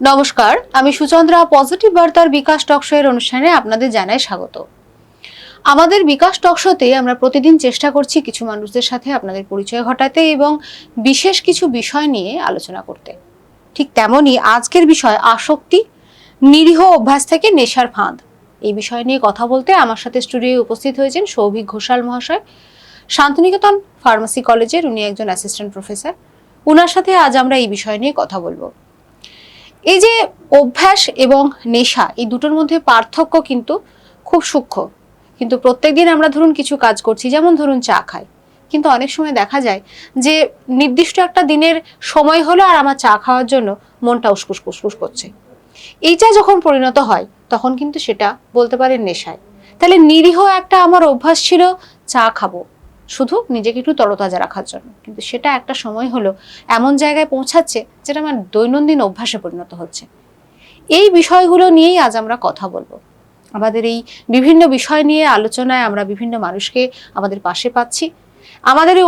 নমস্কার, আমি সুচন্দ্রা পজিটিভ বার্তার বিকাশ টকশো এর অনুষ্ঠানে আপনাদের জানাই স্বাগত। আমাদের বিকাশ টকশোতে আমরা প্রতিদিন চেষ্টা করছি কিছু মানুষদের সাথে আপনাদের পরিচয় ঘটাতে এবং বিশেষ কিছু বিষয় নিয়ে আলোচনা করতে। ঠিক তেমনই আজকের বিষয় আসক্তি, নিরীহ অভ্যাস থেকে নেশার ফাঁদ। এই বিষয় নিয়ে কথা বলতে আমার সাথে স্টুডিওয়ে উপস্থিত হয়েছেন সৌভিক ঘোষাল মহাশয়। শান্তিনিকেতন ফার্মাসি কলেজের উনি একজন অ্যাসিস্ট্যান্ট প্রফেসর ওনার সাথে আজ আমরা এই বিষয় নিয়ে কথা বলব। এই যে অভ্যাস এবং নেশা, এই দুটোর মধ্যে পার্থক্য কিন্তু খুব সূক্ষ্ম। কিন্তু প্রত্যেক দিন আমরা ধরুন কিছু কাজ করছি, যেমন ধরুন চা খাই। কিন্তু অনেক সময় দেখা যায় যে নির্দিষ্ট একটা দিনের সময় হলো আর আমার চা খাওয়ার জন্য মনটা উসকুস কুসকুস করছে। এইটা যখন পরিণত হয়, তখন কিন্তু সেটা বলতে পারেন নেশায়। তাহলে নিরীহ একটা আমার অভ্যাস ছিল, চা খাব। শুধু নিজেকে একটু তরতাজা রাখার জন্য। কিন্তু সেটা একটা সময় হলো এমন জায়গায় পৌঁছাচ্ছে যেটা আমার দৈনন্দিন অভ্যাসে পরিণত হচ্ছে। এই বিষয়গুলো নিয়েই আজ আমরা কথা বলব। আমাদের এই বিভিন্ন বিষয় নিয়ে আলোচনায় আমরা বিভিন্ন মানুষকে আমাদের পাশে পাচ্ছি। আমাদের এই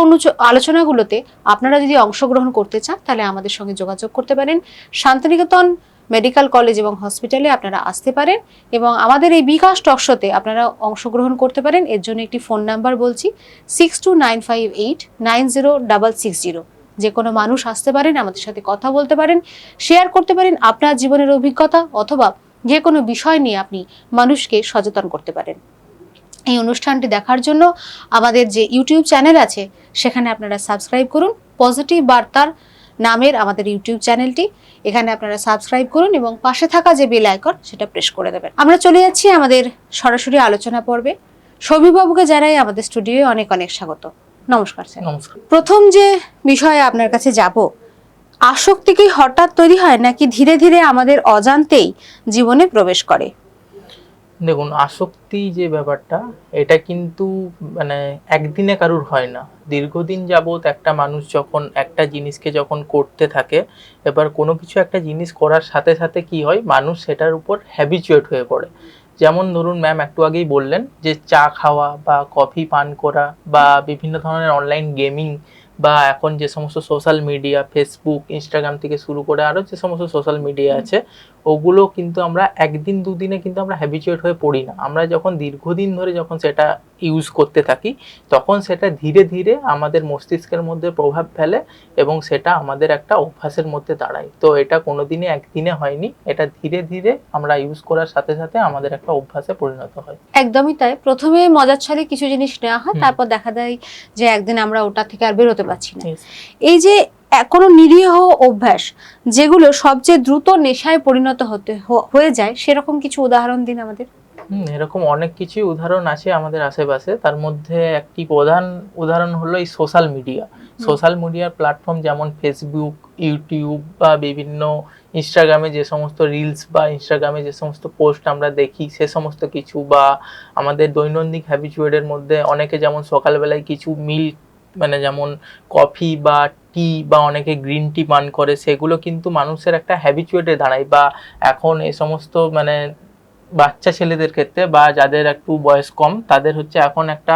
আলোচনাগুলোতে আপনারা যদি অংশগ্রহণ করতে চান তাহলে আমাদের সঙ্গে যোগাযোগ করতে পারেন। শান্তিনিকেতন মেডিকেল কলেজ এবং হসপিটালে আপনারা আসতে পারেন এবং আমাদের এই বিকাশ টকশোতে আপনারা অংশগ্রহণ করতে পারেন। এর জন্য একটি ফোন নাম্বার বলছি six two nine five eight nine zero double six zero যে কোনো মানুষ আসতে পারেন, আমাদের সাথে কথা বলতে পারেন শেয়ার করতে পারেন আপনার জীবনের অভিজ্ঞতা অথবা যে কোনো বিষয় নিয়ে আপনি মানুষকে সচেতন করতে পারেন। এই অনুষ্ঠানটি দেখার জন্য আমাদের যে ইউটিউব চ্যানেল আছে, সেখানে আপনারা সাবস্ক্রাইব করুন। পজিটিভ বার্তার নামের আমাদের ইউটিউব চ্যানেলটি। এখানে আপনারা সাবস্ক্রাইব করুন এবং পাশে থাকা যে বেল আইকন সেটা প্রেস করে দেবেন। আমরা চলে যাচ্ছি আমাদের সরাসরি আলোচনা পর্বে। সবিবাবুকে জানাই আমাদের স্টুডিওয়ে অনেক অনেক স্বাগত। নমস্কার স্যার। নমস্কার। প্রথম যে বিষয়ে আপনার কাছে যাব আসক্তি কি হঠাৎ তৈরি হয় নাকি ধীরে ধীরে আমাদের অজান্তেই জীবনে প্রবেশ করে? দেখুন আসক্তি যে ব্যাপারটা এটা কিন্তু মানে একদিনে কারুর হয় না। দীর্ঘদিন যাবৎ একটা মানুষ যখন একটা জিনিসকে যখন করতে থাকে এবার কোনো কিছু একটা জিনিস করার সাথে সাথে কি হয় মানুষ সেটার উপর হ্যাবিচুয়েট হয়ে পড়ে। যেমন ধরুন ম্যাম একটু আগেই বললেন যে চা খাওয়া বা কফি পান করা বা বিভিন্ন ধরনের অনলাইন গেমিং বা এখন যে সমস্ত সোশ্যাল মিডিয়া ফেসবুক ইনস্টাগ্রাম থেকে শুরু করে আরও যে সমস্ত সোশ্যাল মিডিয়া আছে ওগুলো কিন্তু আমরা একদিন দুদিনে কিন্তু আমরা হ্যাবিচুয়েট হয়ে পড়ি না। আমরা যখন দীর্ঘদিন ধরে যখন সেটা ইউজ করতে থাকি তখন সেটা ধীরে ধীরে আমাদের মস্তিষ্কের মধ্যে প্রভাব ফেলে এবং সেটা আমাদের একটা অভ্যাসের মধ্যে দাঁড়ায়। তো এটা কোনোদিনই একদিনে হয়নি এটা ধীরে ধীরে আমরা ইউজ করার সাথে সাথে আমাদের একটা অভ্যাসে পরিণত হয়। একদমই তাই। প্রথমে মজার ছলে কিছু জিনিস নেওয়া হয় তারপর দেখা যায় যে একদিন আমরা ওটা থেকে আর বেরোতে পারছি না। এই যে কোনো নিরীহ অভ্যাস যেগুলো সবচেয়ে দ্রুত নেশায় পরিণত হতে হয়ে যায় সেরকম কিছু উদাহরণ দিন আমাদের। হুম, এরকম অনেক কিছুই উদাহরণ আছে আমাদের আশেপাশে। তার মধ্যে একটি প্রধান উদাহরণ হলো এই সোশ্যাল মিডিয়া সোশ্যাল মিডিয়ার প্ল্যাটফর্ম যেমন ফেসবুক ইউটিউব বা বিভিন্ন ইনস্টাগ্রামে যে সমস্ত রিলস বা ইনস্টাগ্রামে যে সমস্ত পোস্ট আমরা দেখি সে সমস্ত কিছু বা আমাদের দৈনন্দিন হ্যাবিচুয়েটের মধ্যে অনেকে যেমন সকালবেলায় কিছু মিল মানে যেমন কফি বা টি বা অনেকে গ্রিন টি পান করে, সেগুলো কিন্তু মানুষের একটা হ্যাবিচুয়েটে দাঁড়ায় বা এখন এ সমস্ত মানে বাচ্চা ছেলেদের ক্ষেত্রে বা যাদের একটু বয়স কম তাদের হচ্ছে এখন একটা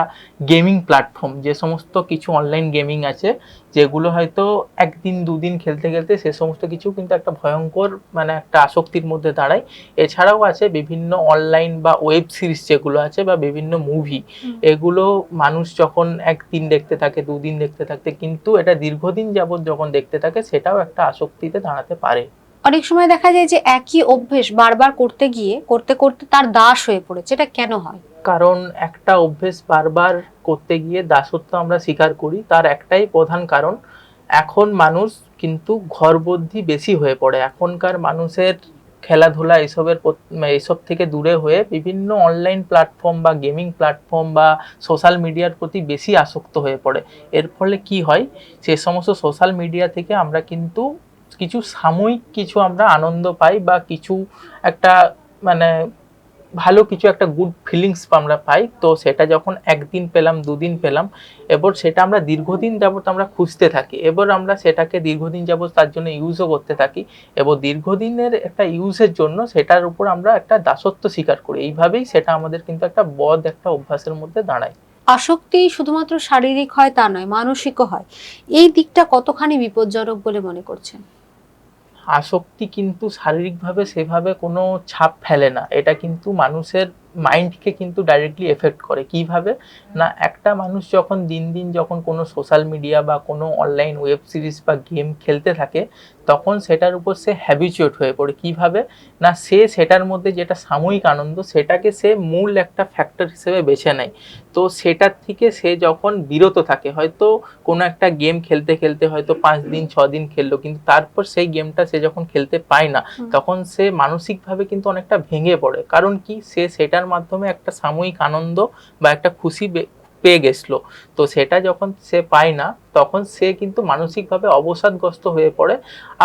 গেমিং প্ল্যাটফর্ম যে সমস্ত কিছু অনলাইন গেমিং আছে যেগুলো হয়তো একদিন দুদিন খেলতে খেলতে সে সমস্ত কিছু কিন্তু একটা ভয়ঙ্কর মানে একটা আসক্তির মধ্যে দাঁড়ায়। এছাড়াও আছে বিভিন্ন অনলাইন বা ওয়েব সিরিজ যেগুলো আছে বা বিভিন্ন মুভি এগুলো মানুষ যখন একদিন দেখতে থাকে দুদিন দেখতে থাকতে কিন্তু এটা দীর্ঘদিন যাবৎ যখন দেখতে থাকে সেটাও একটা আসক্তিতে দাঁড়াতে পারে। অনেক সময় দেখা যায় যে একই অভ্যেস বারবার করতে গিয়ে, করতে করতে তার দাস হয়ে পড়েছে। এটা কেন হয়? কারণ একটা অভ্যেস বারবার করতে গিয়ে দাসত্ব আমরা স্বীকার করি, তার একটাই প্রধান কারণ, এখন মানুষ কিন্তু ঘরবদ্ধি বেশি হয়ে পড়ে। এখনকার মানুষের খেলাধুলা এসবের প্রত- এসব থেকে দূরে হয়ে বিভিন্ন অনলাইন প্ল্যাটফর্ম বা গেমিং প্ল্যাটফর্ম বা সোশ্যাল মিডিয়ার প্রতি বেশি আসক্ত হয়ে পড়ে। এর ফলে কি হয়? সে সমস্ত সোশ্যাল মিডিয়া থেকে আমরা কিন্তু কিছু সাময়িক কিছু আমরা আনন্দ পাই বা কিছু একটা মানে ভালো কিছু একটা গুড ফিলিংস আমরা পাই। তো সেটা যখন একদিন পেলাম, দুদিন পেলাম, এবার সেটা আমরা দীর্ঘদিন যাবত আমরা খুঁজতে থাকি। এবার আমরা সেটাকে দীর্ঘদিন যাবত তার জন্য ইউজও করতে থাকি। এবং দীর্ঘদিনের একটা ইউজের জন্য সেটার উপর আমরা একটা দাসত্ব স্বীকার করি। এইভাবেই সেটা আমাদের কিন্তু একটা বদ একটা অভ্যাসের মধ্যে দাঁড়ায়। আসক্তি শুধুমাত্র শারীরিক হয় তা নয়, মানসিকও হয়। এই দিকটা কতখানি বিপজ্জনক বলে মনে করছেন? আসক্তি কিন্তু শারীরিকভাবে সেভাবে কোনো ছাপ ফেলে না। এটা কিন্তু মানুষের মাইন্ডকে কিন্তু ডাইরেক্টলি এফেক্ট করে। কীভাবে? না, একটা মানুষ যখন দিন দিন যখন কোনো সোশ্যাল মিডিয়া বা কোনো অনলাইন ওয়েব সিরিজ বা গেম খেলতে থাকে তখন সেটার উপর সে হ্যাবিচুয়েট হয়ে পড়ে। কীভাবে? না সে সেটার মধ্যে যেটা সাময়িক আনন্দ সেটাকে সে মূল একটা ফ্যাক্টর হিসেবে বেছে নেয়। তো সেটার থেকে সে যখন বিরত থাকে হয়তো কোনো একটা গেম খেলতে খেলতে হয়তো পাঁচ দিন ছ দিন খেললো কিন্তু তারপর সেই গেমটা সে যখন খেলতে পায় না। তখন সে মানসিকভাবে কিন্তু অনেকটা ভেঙে পড়ে। কারণ কি? সে সেটার মাধ্যমে একটা সাময়িক আনন্দ বা একটা খুশি পেয়ে গেছিল। তো সেটা যখন সে পায় না, তখন সে কিন্তু মানসিকভাবে অবসাদগ্রস্ত হয়ে পড়ে।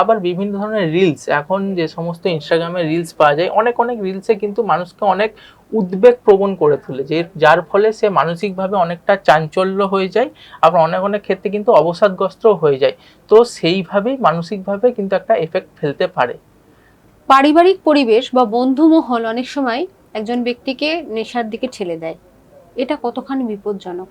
আবার বিভিন্ন ধরনের রিলস এখন যে সমস্ত ইনস্টাগ্রামে রিলস পাওয়া যায়, অনেক অনেক রিলসে কিন্তু মানুষকে অনেক উদ্বেগ প্রবণ করে তোলে, যে যার ফলে সে মানসিকভাবে অনেকটা চাঞ্চল্য হয়ে যায়, আবার অনেক অনেক ক্ষেত্রে কিন্তু অবসাদগ্রস্ত হয়ে যায়। তো সেইভাবেই মানসিকভাবে কিন্তু একটা এফেক্ট ফেলতে পারে। পারিবারিক পরিবেশ বা বন্ধু মহল অনেক সময় একজন ব্যক্তিকে নেশার দিকে ঠেলে দেয়। এটা কতখানি বিপজ্জনক?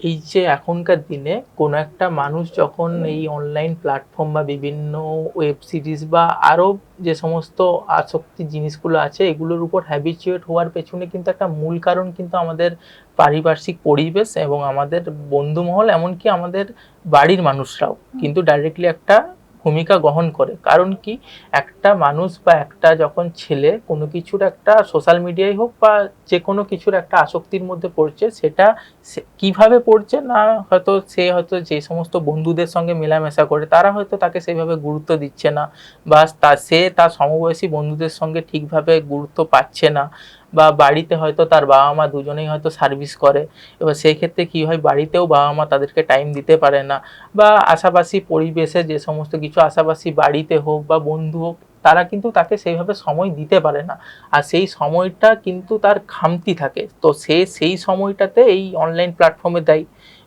এই যে এখনকার দিনে কোনো একটা মানুষ যখন এই অনলাইন প্ল্যাটফর্ম বা বিভিন্ন ওয়েব সিরিজ বা আরও যে সমস্ত আসক্তি জিনিসগুলো আছে এগুলোর উপর হ্যাবিচুয়েট হওয়ার পেছনে কিন্তু একটা মূল কারণ কিন্তু আমাদের পারিপার্শ্বিক পরিবেশ এবং আমাদের বন্ধুমহল এমনকি আমাদের বাড়ির মানুষরাও। কিন্তু ডাইরেক্টলি একটা ভূমিকা গ্রহণ করে। কারণ কি? একটা মানুষ বা একটা যখন ছেলে, কোনো কিছুর একটা সোশ্যাল মিডিয়ায় হোক বা যে কোনো কিছুর একটা আসক্তির মধ্যে পড়ছে, সেটা কীভাবে পড়ছে না হয়তো সে হয়তো যে সমস্ত বন্ধুদের সঙ্গে মেলামেশা করে, তারা হয়তো তাকে সেইভাবে গুরুত্ব দিচ্ছে না বা তা, সে তার সমবয়সী বন্ধুদের সঙ্গে ঠিকভাবে গুরুত্ব পাচ্ছে না। বা বাড়িতে হয়তো তার বাবা মা দুজনেই হয়তো সার্ভিস করে। এবার সেই ক্ষেত্রে কি হয়? বাড়িতেও বাবা মা তাদেরকে টাইম দিতে পারে না। বা আশাপাশি পরিবেশে যে সমস্ত কিছু আশাপাশি বাড়িতে হোক বা বন্ধু হোক, তারা কিন্তু তাকে সেইভাবে সময় দিতে পারে না। আর সেই সময়টা কিন্তু তার খামতি থাকে। তো সে সেই সময়টাতে এই অনলাইন প্ল্যাটফর্মে দেয়।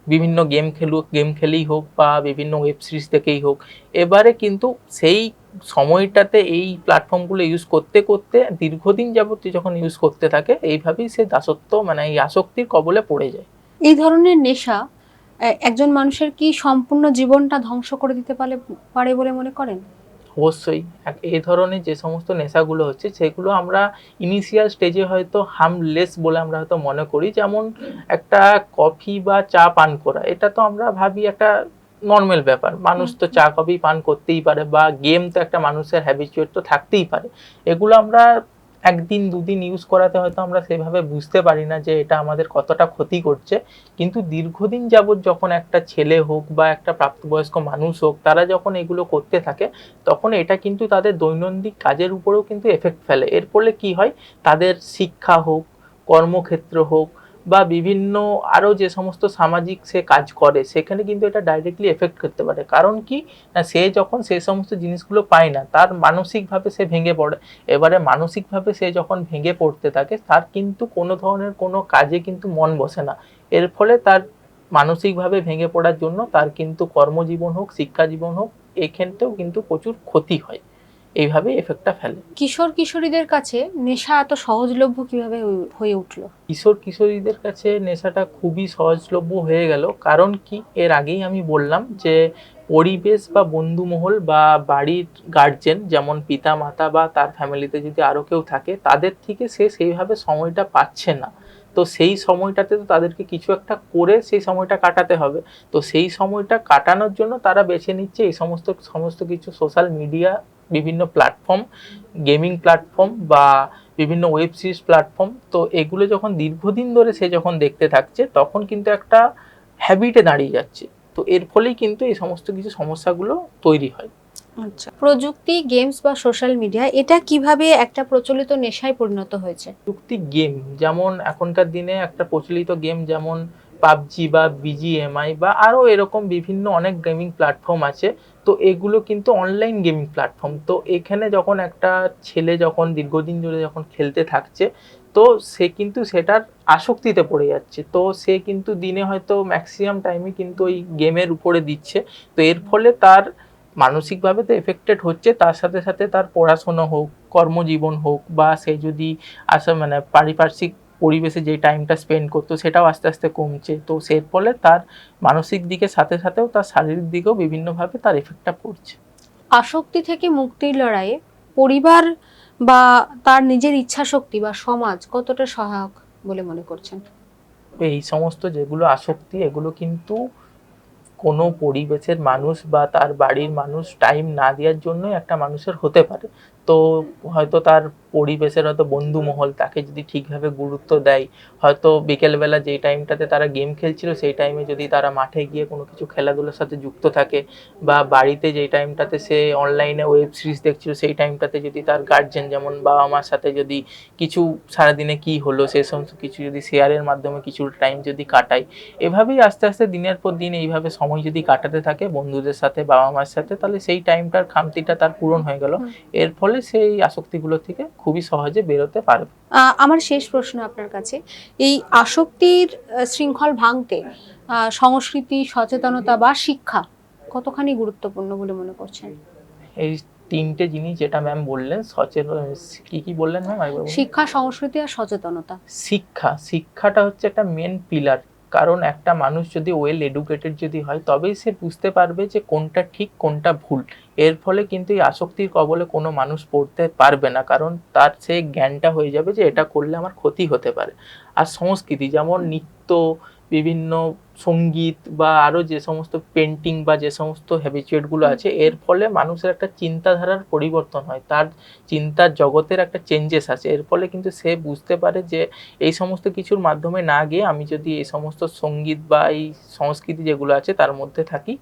বিভিন্ন গেম খেলুক গেম খেলেই হোক বা বিভিন্ন ওয়েব সিরিজ থেকেই হোক। এবারে কিন্তু সেই সময়টাতে এই প্ল্যাটফর্মগুলো ইউজ করতে করতে দীর্ঘদিন যাবত যখন ইউজ করতে থাকে এইভাবেই সে দাসত্ব মানে এই আসক্তির কবলে পড়ে যায়। এই ধরনের নেশা একজন মানুষের কি সম্পূর্ণ জীবনটা ধ্বংস করে দিতে পারে পারে বলে মনে করেন? অবশ্যই। এই ধরনের যে সমস্ত নেশাগুলো হচ্ছে সেগুলো আমরা ইনিশিয়াল স্টেজে হয়তো হার্মলেস বলে আমরা হয়তো মনে করি। যেমন একটা কফি বা চা পান করা এটা তো আমরা ভাবি একটা নর্মাল ব্যাপার। মানুষ তো চা কফি পান করতেই পারে বা গেম তো একটা মানুষের হ্যাবিচুয়েট তো থাকতেই পারে। এগুলো আমরা একদিন দুদিন ইউজ করাতে হয়তো আমরা সেভাবে বুঝতে পারি না যে এটা আমাদের কতটা ক্ষতি করছে। কিন্তু দীর্ঘদিন যাবৎ যখন একটা ছেলে হোক বা একটা প্রাপ্তবয়স্ক মানুষ হোক তারা যখন এগুলো করতে থাকে তখন এটা কিন্তু তাদের দৈনন্দিন কাজের উপরেও কিন্তু এফেক্ট ফেলে। এর ফলে কি হয়? তাদের শিক্ষা হোক কর্মক্ষেত্র হোক বা বিভিন্ন আরও যে সমস্ত সামাজিক সে কাজ করে, সেখানে কিন্তু এটা ডাইরেক্টলি এফেক্ট করতে পারে। কারণ কি? না, সে যখন সেই সমস্ত জিনিসগুলো পায় না, তার মানসিকভাবে সে ভেঙে পড়ে। এবারে মানসিকভাবে সে যখন ভেঙে পড়তে থাকে, তার কিন্তু কোনো ধরনের কোনো কাজে কিন্তু মন বসে না। এর ফলে তার মানসিকভাবে ভেঙে পড়ার জন্য তার কিন্তু কর্মজীবন হোক শিক্ষা জীবন হোক এক্ষেত্রেও কিন্তু প্রচুর ক্ষতি হয়। এইভাবে এফেক্টটা ফেলে। কিশোর কিশোরীদের কাছে নেশা এত সহজলভ্য কীভাবে হয়ে- উঠল? কিশোর কিশোরীদের কাছে নেশাটা খুবই সহজলভ্য হয়ে গেল। কারণ কি? এর আগেই আমি বললাম যে পরিবেশ বা বন্ধুমহল বা বাড়ির গার্জেন যেমন পিতা মাতা বা তার ফ্যামিলিতে যদি আরও কেউ থাকে তাদের থেকে সে সেইভাবে সময়টা পাচ্ছে না। তো সেই সময়টাতে তো তাদেরকে কিছু একটা করে সেই সময়টা কাটাতে হবে। তো সেই সময়টা কাটানোর জন্য তারা বেছে নিচ্ছে এই সমস্ত সমস্ত কিছু সোশ্যাল মিডিয়া বিভিন্ন প্ল্যাটফর্ম গেমিং প্ল্যাটফর্ম বা বিভিন্ন ওয়েব সিরিজ প্ল্যাটফর্ম তো এগুলো যখন দীর্ঘদিন ধরে সে যখন দেখতে থাকছে তখন কিন্তু একটা হ্যাবিটে দাঁড়িয়ে যাচ্ছে। তো এর ফলেই কিন্তু এই সমস্ত কিছু সমস্যাগুলো তৈরি হয়। আচ্ছা প্রযুক্তি গেমস বা সোশ্যাল মিডিয়া এটা কীভাবে একটা প্রচলিত নেশায় পরিণত হয়েছে? প্রযুক্তি গেম যেমন এখনকার দিনে একটা প্রচলিত গেম যেমন পাবজি বা বিজিএমআই বা আরও এরকম বিভিন্ন অনেক গেমিং প্ল্যাটফর্ম আছে তো এগুলো কিন্তু অনলাইন গেমিং প্ল্যাটফর্ম তো এখানে যখন একটা ছেলে যখন দীর্ঘদিন ধরে যখন খেলতে থাকছে, তো সে কিন্তু সেটার আসক্তিতে পড়ে যাচ্ছে। তো সে কিন্তু দিনে হয়তো ম্যাক্সিমাম টাইমে কিন্তু ওই গেমের উপরে দিচ্ছে। তো এর ফলে তার মানসিকভাবে তো এফেক্টেড হচ্ছে, তার সাথে সাথে তার পড়াশোনা হোক, কর্মজীবন হোক, বা সে যদি আসা মানে পারিপার্শ্বিক পরিবেশে যে টাইমটা স্পেন্ড করতো সেটাও আস্তে আস্তে কমছে। তো সেই ফলে তার মানসিক দিকের সাথে সাথেও তার শারীরিক দিকেও বিভিন্নভাবে তার এফেক্টটা পড়ছে। আসক্তি থেকে মুক্তির লড়াইয়ে পরিবার বা তার নিজের ইচ্ছা শক্তি বা সমাজ কতটা সহায়ক বলে মনে করছেন? এই সমস্ত যেগুলো আসক্তি এগুলো কিন্তু কোনো পরিবেশের মানুষ বা তার বাড়ির মানুষ টাইম না দেওয়ার জন্যই একটা মানুষের হতে পারে। তো হয়তো তার পরিবেশের হয়তো বন্ধু মহল তাকে যদি ঠিকভাবে গুরুত্ব দেয় হয়তো বিকেলবেলা যেই টাইমটাতে তারা গেম খেলছিল সেই টাইমে যদি তারা মাঠে গিয়ে কোনো কিছু খেলাধুলার সাথে যুক্ত থাকে বা বাড়িতে যেই টাইমটাতে সে অনলাইনে ওয়েব সিরিজ দেখছিল সেই টাইমটাতে যদি তার গার্জেন যেমন বাবা মার সাথে যদি কিছু সারাদিনে কি হলো সে সমস্ত কিছু যদি শেয়ারের মাধ্যমে কিছু টাইম যদি কাটায় এভাবেই আস্তে আস্তে দিনের পর দিন এইভাবে সময় যদি কাটাতে থাকে বন্ধুদের সাথে বাবা মার সাথে তাহলে সেই টাইমটার খামতিটা তার পূরণ হয়ে গেল। এর ফলে সেই আসক্তিগুলো থেকে খুবই সহজে বেরোতে পারবে। আমার শেষ প্রশ্ন আপনার কাছে। এই আসক্তির শৃঙ্খল ভাঙতে সংস্কৃতি সচেতনতা বা শিক্ষা কতখানি গুরুত্বপূর্ণ বলে মনে করছেন? এই তিনটে জিনিস যেটা ম্যাম বললেন সচেতন কি কি বললেন ম্যাম? শিক্ষা সংস্কৃতি আর সচেতনতা। শিক্ষা শিক্ষাটা হচ্ছে একটা মেন পিলার কারণ একটা মানুষ যদি ওয়েল এডুকেটেড যদি হয়, তবেই সে বুঝতে পারবে যে কোনটা ঠিক, কোনটা ভুল। এর ফলে কিন্তু এই আসক্তির কবলে কোনো মানুষ পড়তে পারবে না, কারণ তার সে জ্ঞানটা হয়ে যাবে যে এটা করলে আমার ক্ষতি হতে পারে। আর সংস্কৃতি, যেমন নৃত্য বিভিন্ন সংগীত বা আরও যে সমস্ত পেন্টিং বা যে সমস্ত হ্যাবিচুয়েটগুলো আছে, এর ফলে মানুষের একটা চিন্তাধারার পরিবর্তন হয়। তার চিন্তার জগতের একটা চেঞ্জেস আছে এর ফলে কিন্তু সে বুঝতে পারে যে এই সমস্ত কিছুর মাধ্যমে না গিয়ে আমি যদি এই সমস্ত সংগীত বা এই সংস্কৃতি যেগুলো আছে তার মধ্যে থাকি,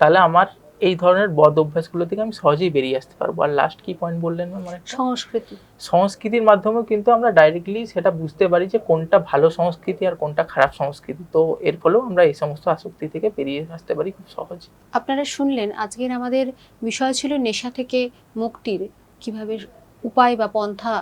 তাহলে আমার এই ধরনের বদ অভ্যাসগুলো থেকে আমি সহজেই বেরিয়ে আসতে পারব। আর লাস্ট কি পয়েন্ট বললেন মানে সংস্কৃতি। সংস্কৃতির মাধ্যমেও কিন্তু আমরা ডাইরেক্টলি সেটা বুঝতে পারি যে কোনটা ভালো সংস্কৃতি আর কোনটা খারাপ সংস্কৃতি। তো এর ফলেও আমরা এই সমস্ত আসক্তি থেকে বেরিয়ে আসতে পারি খুব সহজে। আপনারা শুনলেন আজকের আমাদের বিষয় ছিল নেশা থেকে মুক্তির কীভাবে উপায় বা পন্থা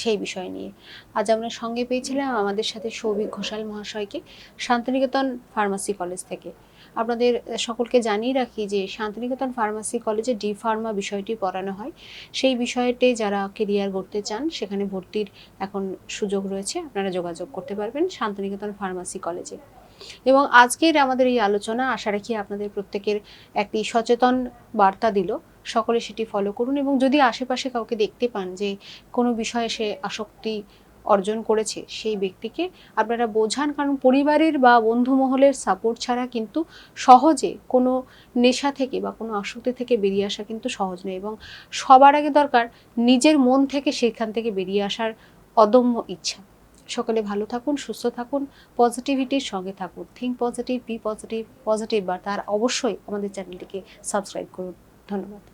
সেই বিষয় নিয়ে। আজ আমরা সঙ্গে পেয়েছিলাম আমাদের সাথে সৌভিক ঘোষাল মহাশয়কে শান্তিনিকেতন ফার্মাসি কলেজ থেকে। আপনাদের সকলকে জানিয়ে রাখি যে শান্তিনিকেতন ফার্মাসি কলেজে ডি ফার্মা বিষয়টি পড়ানো হয়। সেই বিষয়টি যারা কেরিয়ার গড়তে চান, সেখানে ভর্তির এখন সুযোগ রয়েছে। আপনারা যোগাযোগ করতে পারবেন শান্তিনিকেতন ফার্মাসি কলেজে। এবং আজকের আমাদের এই আলোচনা, আশা রাখি আপনাদের প্রত্যেকের একটি সচেতন বার্তা দিল। সকলে সেটি ফলো করুন এবং যদি আশেপাশে কাউকে দেখতে পান যে কোনো বিষয়ে সে আসক্তি অর্জন করেছে সেই ব্যক্তিকে। আপনারা বোঝান, কারণ পরিবারের বা বন্ধু মহলের সাপোর্ট ছাড়া কিন্তু সহজে কোনো নেশা থেকে বা কোনো আসক্তি থেকে বেরিয়ে আসা কিন্তু সহজ নয় এবং সবার আগে দরকার নিজের মন থেকে সেখান থেকে বেরিয়ে আসার অদম্য ইচ্ছা। সকলে ভালো থাকুন, সুস্থ থাকুন পজিটিভিটির সঙ্গে থাকুন। Think positive be positive positive বা তার অবশ্যই আমাদের চ্যানেলটিকে সাবস্ক্রাইব করুন। ধন্যবাদ।